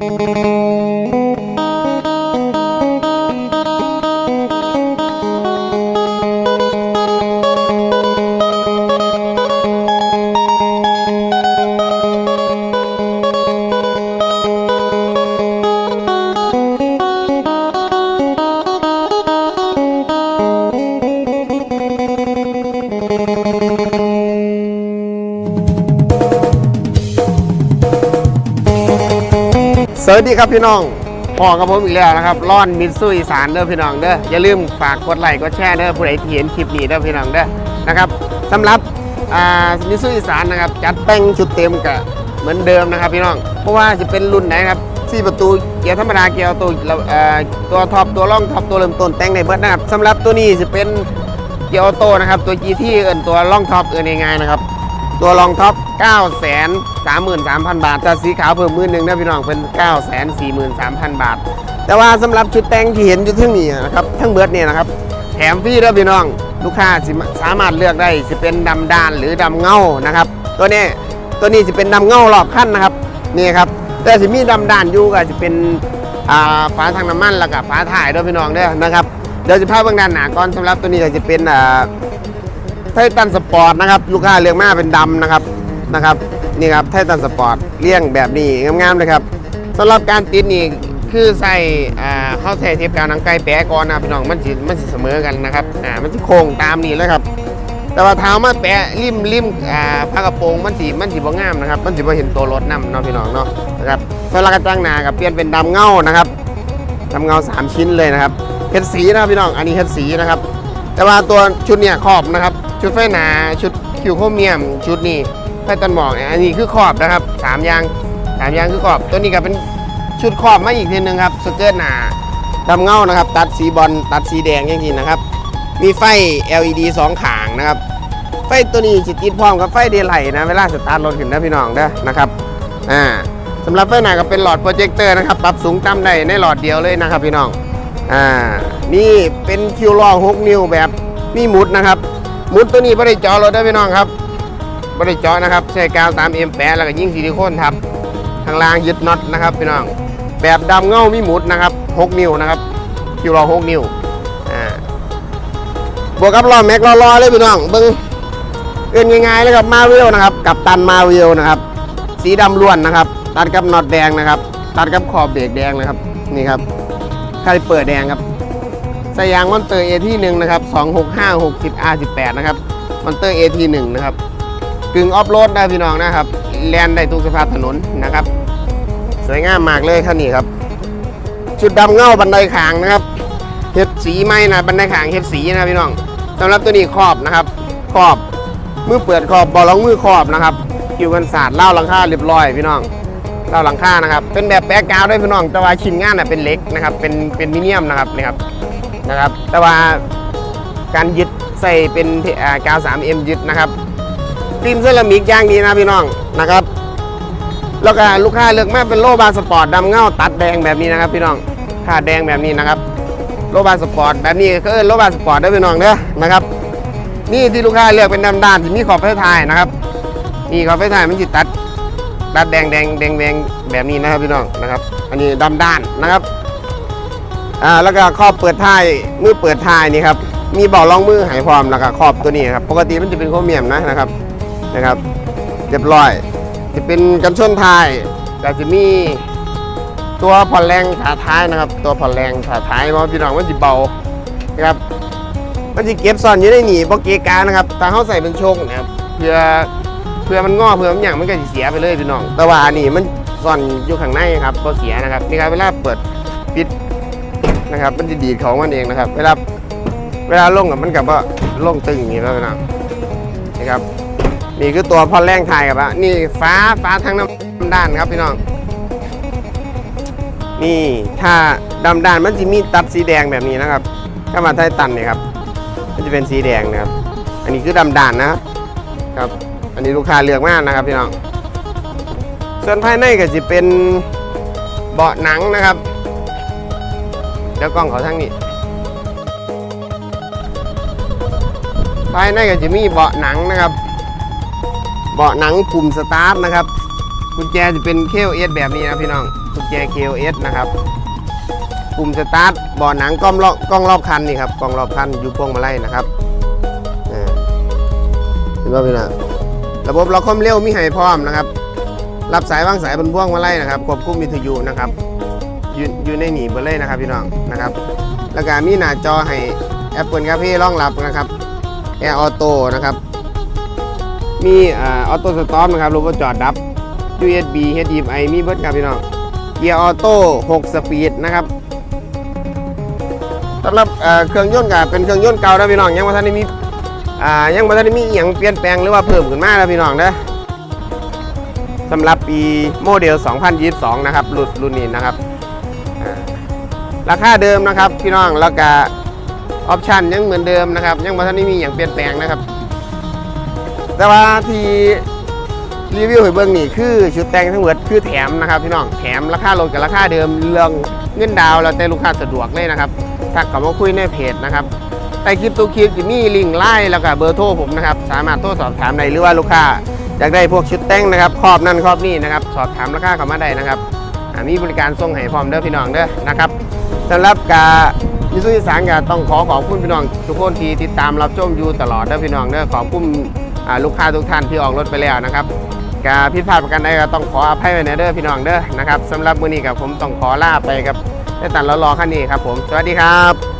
ส วัสดีครับพี่น้องพอกับผมอีกแล้วนะครับร่อนมิตซูอีสานเด้อพี่น้องเด้ออย่าลืมฝากกดไลค์กดแชร์เด้อผู้ใดที่เห็นคลิปนี้เด้อพี่น้องเด้อนะครับสำหรับมิตซูอีสานนะครับจัดแต่งชุดเต็มกับเหมือนเดิมนะครับพี่น้อง เพราะว่าจะเป็นรุ่นไหนครับสี่ประตูเกียร์ธรรมดาเกียร์ตัวตัวท็อปตัวร่องท็อปตัวเริ่มต้นแต่งในเบิร์ดนะครับสำหรับตัวนี้จะเป็นเกียร์ออโต้นะครับตัว GT เอินตัวร่องท็อปเอินง่ายๆนะครับ ตัวรองท็อป 9 3 3 3 0 0 0บาทแต่สีขาวเพิ่มมือหนึ่งนะพี่น้องเป็น 9 4 3 0 0 0 บาท แต่ว่าสำหรับชุดแต่งที่เห็นอยู่ทั้งนี้นะครับทั้งเบิร์ดเนี่ยนะครับแถมฟรีแล้วพี่น้อง ลูกค้าสามารถเลือกได้จะเป็นดำด้านหรือดำเงานะครับ ตัวนี้ตัวนี้จะเป็นดำเงารอบขั้นนะครับนี่ครับแต่สิมีดำด้านอยู่ก็จะเป็นฝาทางน้ำมันแล้วก็ฝาถ่ายด้วยพี่น้องเด้อนะครับเดี๋ยวจะพาเบื้องด้านหน้าก่อนสำหรับตัวนี้ก็จะเป็นอ่า ไททันสปอร์ตนะครับลูกค้าเลือกมาเป็นดำนะครับนะครับนี่ครับไททันสปอร์ตเลี่ยงแบบนี้งามๆเลยครับสำหรับการติดนี่คือใส่เข้าใส่เทปกาวหนังไก่แปะก่อนนะพี่น้องมันสิมันสิเสมอกันนะครับอ่ามันสิโค้งตามนี่เลยครับ แต่ว่าเท้ามาแปะริมริมอ่าผ้ากระโปรงมันสีมันสีบ่งามนะครับมันสีบ่เห็นตัวรถนำเนาะพี่น้องเนาะนะครับสำหรับกระจังหนากับเปลี่ยนเป็นดำเงานะครับดำเงาสามชิ้นเลยนะครับเฮ็ดสีนะพี่น้องอันนี้เฮ็ดสีนะครับ แต่ว่าตัวชุดเนี่ยขอบนะครับ ชุดไฟหนาชุดคิวโคเมียม ชุดนี้ไฟตันหมอกเนี่ยอันนี้คือขอบนะครับสามอยางสามอยางคือขอบ ตัวนี้ก็เป็นชุดขอบมาอีกทีหนึงครับสเกิร์ตหนาดำเงานะครับ ตัดสีบอลตัดสีแดงอย่างนี้นะครับ มีไฟ LED สองขางนะครับ ไฟตัวนี้จิตติดพร้อมกับไฟเดย์ไลท์นะเวลาสตาร์ทรถขึ้นนะพี่น้องเด้อนะครับอ่าสำหรับไฟหนาก็เป็นหลอดโปรเจคเตอร์นะครับปรับสูงต่ำได้ในหลอดเดียวเลยนะครับพี่น้องอ่า นี่เป็นคิวลอง6นิ้วแบบมีหมุดนะครับ หมุดตัวนี้ไม่ได้เจาะรถได้พี่น้องครับไม่ได้เจาะนะครับ ใช้กาวตามเอ็มแปแล้วก็ยิงซิลิโคนทับข้างล่างยึดน็อตนะครับพี่น้อง แบบดำเงามีหมุดนะครับ6นิ้วนะครับคิวลอง6นิ้วอ่าบวกกับล้อแม็กล้อๆเลยพี่น้องเบิ้งเอื่นง่ายๆเลยครับมาวิลนะครับ กับตันมาวิลนะครับ สีดำล้วนนะครับ ตัดกับน็อตแดงนะครับ ตัดกับขอบเบรกแดงนะครับ นี่ครับใคาลิเปอร์แดงครับ สายยางมอนเตอร์ AT 1นะครับ265 60 R18 นะครับมอนเตอร์ AT 1นะครับกึ่งออฟโรดได้พี่น้องนะครับแลนได้ทุกสภาพถนนนะครับ สวยงามมากเลยคันนี้ครับ ชุดดำเงาบันไดขางนะครับเฮ็ดสีไหมนะบันไดขางเฮ็ดสีนะพี่น้องสำหรับตัวนี้ครอบนะครับครอบมือเปิดครอบบอลลองมือครอบนะครับคิวกันศาสตร์เล่าหลังคาเรียบร้อยพี่น้องเล่าหลังคานะครับ เป็นแบบแปะกาวด้วยพี่น้องแต่ว่าชิ้นงานน่ะเป็นเล็กนะครับเป็นเป็นมิเนียมนะครับนี่ครับ นะครับ แต่ว่าการยึดใส่เป็นที่อ่ากาว 3M ยึดนะครับฟิล์มเซรามิกย่างดีนะพี่น้องนะครับ แล้วก็ลูกค้าเลือกมาเป็นโลบาสปอร์ตดำเงาตัดแดงแบบนี้นะครับ พี่น้องขาดแดงแบบนี้นะครับ โลบาสปอร์ตแบบนี้ก็เออโลบาสปอร์ตได้อพี่น้องเด้อนะครับ นี่ที่ลูกค้าเลือกเป็นดำด้านมีขอบไฟท้ายนะครับนี่ขอบไฟท้ายมันจิตัดดัดแดงแดงแดงแดงแบบนี้นะครับพี่น้องนะครับ อันนี้ดำด้านนะครับ อ่าแล้วก็ครอบเปิดท้ายมือเปิดท้ายนี่ครับมีเบาะรองมือหายพร้อมแล้วก็ครอบตัวนี้ครับปกติมันจะเป็นโครเมียมนะนะครับนะครับเรียบร้อย จะเป็นกันชนท้ายก็จะมีตัวผ่อนแรงขาท้ายนะครับ ตัวผ่อนแรงขาท้ายเพราะพี่น้องมันจะเบานะครับมันจะเก็บซ่อนอยู่ในหนีโปเกกานะครับถ้าเขาใส่เป็นโชคนะครับเพื่อเพื่อมันงอเพื่อมันอย่างมันก็สิเสียไปเลยพี่น้อง แต่ว่าอันนี้มันซ่อนอยู่ข้างในครับก็เสียนะครับนี่ครับเวลาเปิดปิด นะครับมันจะดีดของมันเองนะครับ เวลาเวลาลงกับมันกับว่าลงตึงอย่างนี้แล้วนะนี่ครับนี่คือตัวพอแรงถ่ายกับว่านี่ฟ้าฟ้าทั้งน้ำด้านครับพี่น้อง นี่ถ้าดำด้านมันจะมีตัดสีแดงแบบนี้นะครับ ถ้ามาไทยตันเนี่ยครับมันจะเป็นสีแดงนะครับ อันนี้คือดำด้านนะครับ อันนี้ลูกค้าเลือกมากนะครับพี่น้อง ส่วนภายในก็จะเป็นเบาะหนังนะครับ เดี๋ยวกล้องเขาทั้งนี้ภายในก็จะมีเบาะหนังนะครับ เบาะหนังปุ่มสตาร์ทนะครับกุญแจจะเป็น KOS แบบนี้นะพี่น้องกุญแจ KOS นะครับปุ่มสตาร์ทเบ่อหนังกล้องรอบกล้องรอบคันนี่ครับกล้องรอบคันอยู่พวงมาลัยนะครับอ่าเห็นว่าพี่น้องระบบล็อกความเร็วมีให้พร้อมนะครับ รับสายวางสายบนพวงมาลัยนะครับควบคุมวิทยุนะครับ อยู่อยู่ในหนีเบอร์เลยนะครับพี่น้องนะครับแล้วก็มีหน้าจอให้ Apple CarPlay รองรับนะครับ Air Auto นะครับ มีออโต้สตอมนะครับรถจอดดับ USB HDMI มีเบิร์ดครับพี่น้องเกียร์ออโต้6สปีดนะครับสำหรับเครื่องยนต์กับเป็นเครื่องยนต์เก่านะพี่น้องยังไม่ทันได้มีอ่ายังไม่ทันได้มีอย่างเปลี่ยนแปลงหรือว่าเพิ่มขึ้นมานะพี่น้องนะสำหรับปีโมเดล 2022 นะครับรุ่นรุ่นนี้นะครับ ราคาเดิมนะครับพี่น้องแล้วก็ออปชันยังเหมือนเดิมนะครับ ยังไม่ทันได้มีอย่างเปลี่ยนแปลงนะครับ แต่ว่าที่รีวิวให้เบิ่งนี่คือชุดแต่งทั้งหมดคือแถมนะครับพี่น้องแถมราคาลดกับราคาเดิมเรื่องเงินดาวน์แล้วแต่ลูกค้าสะดวกเลยนะครับทักเข้ามาคุยในเพจนะครับใต้คลิปตัวคลิปจะมีลิงก์ไลน์แล้วก็เบอร์โทรผมนะครับสามารถโทรสอบถามได้หรือว่าลูกค้าอยากได้พวกชุดแต่งนะครับครอบนั่นครอบนี่นะครับสอบถามราคาเข้ามาได้นะครับมีบริการส่งให้พร้อมเด้อพี่น้องเด้อนะครับ สำหรับการมิสุอีสานก็ต้องขอขอบคุณพี่น้อง ทุกคนที่ติดตามรับชมอยู่ตลอดนะพี่น้องเด้อขอบคุณอ่าลูกค้าทุกท่านที่ออกรถไปแล้วนะครับการผิดพลาดประกันใดก็ต้องขออภัยไว้ในเด้อพี่น้องเด้อนะครับสำหรับมื้อนี้กับผมต้องขอลาไปกับได้ตันรอรอขั้นนี้ครับผม สวัสดีครับ